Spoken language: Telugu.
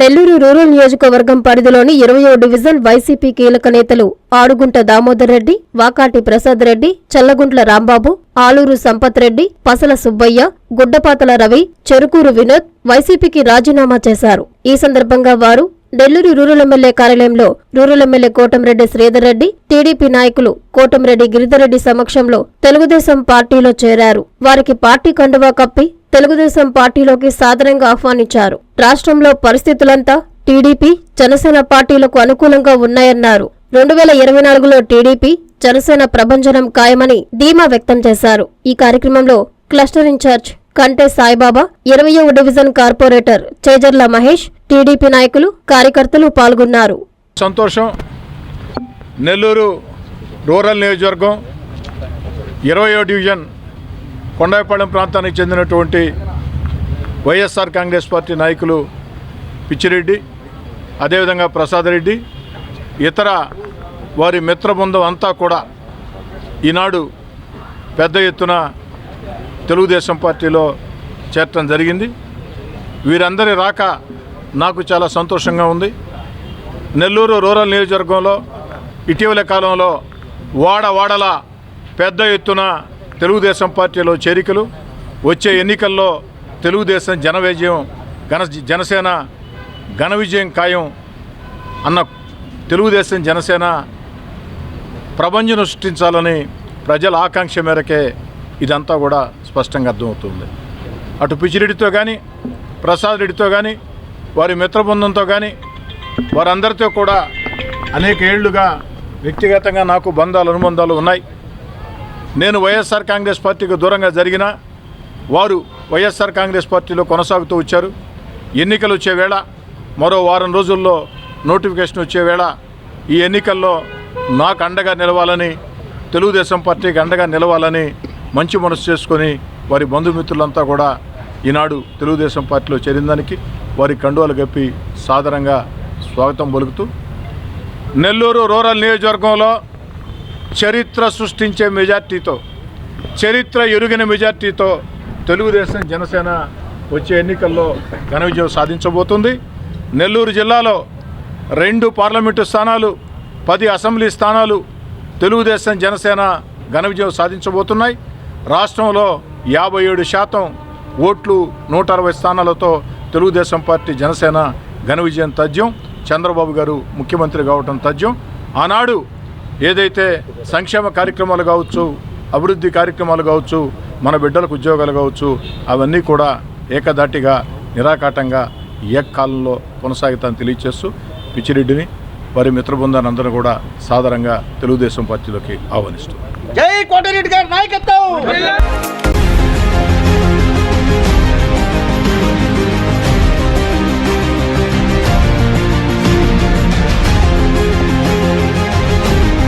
నెల్లూరు రూరల్ నియోజకవర్గం పరిధిలోని ఇరవయో డివిజన్ వైసీపీ కీలక నేతలు ఆడుగుంట దామోదర్ రెడ్డి వాకాటి ప్రసాద్ రెడ్డి చల్లగుంట్ల రాంబాబు ఆలూరు సంపత్ రెడ్డి పసల సుబ్బయ్య గుడ్డపాతల రవి చెరుకూరు వినోద్ వైసీపీకి రాజీనామా చేశారు. ఈ సందర్భంగా వారు నెల్లూరు రూరల్ ఎమ్మెల్యే కార్యాలయంలో rural MLA Kotamreddy Sridhar Reddy TDP నాయకులు కోటంరెడ్డి గిరిధర్రెడ్డి సమక్షంలో తెలుగుదేశం పార్టీలో చేరారు. వారికి పార్టీ కండువా కప్పి తెలుగుదేశం పార్టీలోకి సాదరంగా ఆహ్వానించారు. రాష్ట్రంలో పరిస్థితులంతా టీడీపీ జనసేన పార్టీలకు అనుకూలంగా ఉన్నాయన్నారు. రెండు వేల ఇరవై నాలుగులో టీడీపీ జనసేన ప్రభంజనం ఖాయమని ధీమా వ్యక్తం చేశారు. ఈ కార్యక్రమంలో క్లస్టర్ ఇన్ఛార్జ్ కంటే సాయిబాబా ఇరవయో division corporator Chejarla Mahesh TDP నాయకులు కార్యకర్తలు పాల్గొన్నారు. సంతోషం. నెల్లూరు రూరల్ నియోజకవర్గం ఇరవయో డివిజన్ కొండాయిపాళెం ప్రాంతానికి చెందినటువంటి వైఎస్ఆర్ కాంగ్రెస్ పార్టీ నాయకులు పిచ్చిరెడ్డి అదేవిధంగా ప్రసాద్ రెడ్డి ఇతర వారి మిత్రబృందం అంతా కూడా ఈనాడు పెద్ద ఎత్తున తెలుగుదేశం పార్టీలో చేరటం జరిగింది. వీరందరి రాక నాకు చాలా సంతోషంగా ఉంది. నెల్లూరు రూరల్ నియోజకవర్గంలో ఇటీవల కాలంలో వాడ వాడల పెద్ద ఎత్తున తెలుగుదేశం పార్టీలో చేరికలు వచ్చే ఎన్నికల్లో తెలుగుదేశం జన విజయం ఘన జనసేన ఘన విజయం ఖాయం అన్న తెలుగుదేశం జనసేన ప్రపంచం సృష్టించాలని ప్రజల ఆకాంక్ష మేరకే ఇదంతా కూడా స్పష్టంగా అర్థమవుతుంది. అటు పిచ్చిరెడ్డితో కానీ ప్రసాద్ రెడ్డితో కానీ వారి మిత్రబృందంతో కానీ వారందరితో కూడా అనేక ఏళ్ళుగా వ్యక్తిగతంగా నాకు బంధాలు అనుబంధాలు ఉన్నాయి. నేను వైఎస్ఆర్ కాంగ్రెస్ పార్టీకి దూరంగా జరిగిన వారు వైఎస్ఆర్ కాంగ్రెస్ పార్టీలో కొనసాగుతూ వచ్చారు. ఎన్నికలు వచ్చే వేళ మరో వారం రోజుల్లో నోటిఫికేషన్ వచ్చే వేళ ఈ ఎన్నికల్లో నాకు అండగా నిలవాలని తెలుగుదేశం పార్టీకి అండగా నిలవాలని మంచి మనసు చేసుకొని వారి బంధుమిత్రులంతా కూడా ఈనాడు తెలుగుదేశం పార్టీలో చేరిందానికి వారి కండువాలు గప్పి సాదరంగా స్వాగతం పలుకుతూ నెల్లూరు రూరల్ నియోజకవర్గంలో చరిత్ర సృష్టించే మెజార్టీతో చరిత్ర ఎరుగిన మెజార్టీతో తెలుగుదేశం జనసేన వచ్చే ఎన్నికల్లో ఘన విజయం సాధించబోతుంది. నెల్లూరు జిల్లాలో రెండు పార్లమెంటు స్థానాలు పది అసెంబ్లీ స్థానాలు తెలుగుదేశం జనసేన ఘన విజయం సాధించబోతున్నాయి. రాష్ట్రంలో యాభై ఏడు శాతం ఓట్లు నూట అరవై స్థానాలతో తెలుగుదేశం పార్టీ జనసేన ఘన విజయం తథ్యం. చంద్రబాబు గారు ముఖ్యమంత్రి కావటం తథ్యం. ఆనాడు ఏదైతే సంక్షేమ కార్యక్రమాలు కావచ్చు అభివృద్ధి కార్యక్రమాలు కావచ్చు మన బిడ్డలకు ఉద్యోగాలు కావచ్చు అవన్నీ కూడా ఏకదాటిగా నిరాకాటంగా ఏకాలంలో కొనసాగుతాన్ని తెలియచేస్తూ పిచ్చిరెడ్డిని వారి మిత్రబృందాన్ని అందరూ కూడా సాధారణంగా తెలుగుదేశం పార్టీలోకి ఆహ్వానిస్తూ. జై కోటిరెడ్డి గారి నాయకత్వం!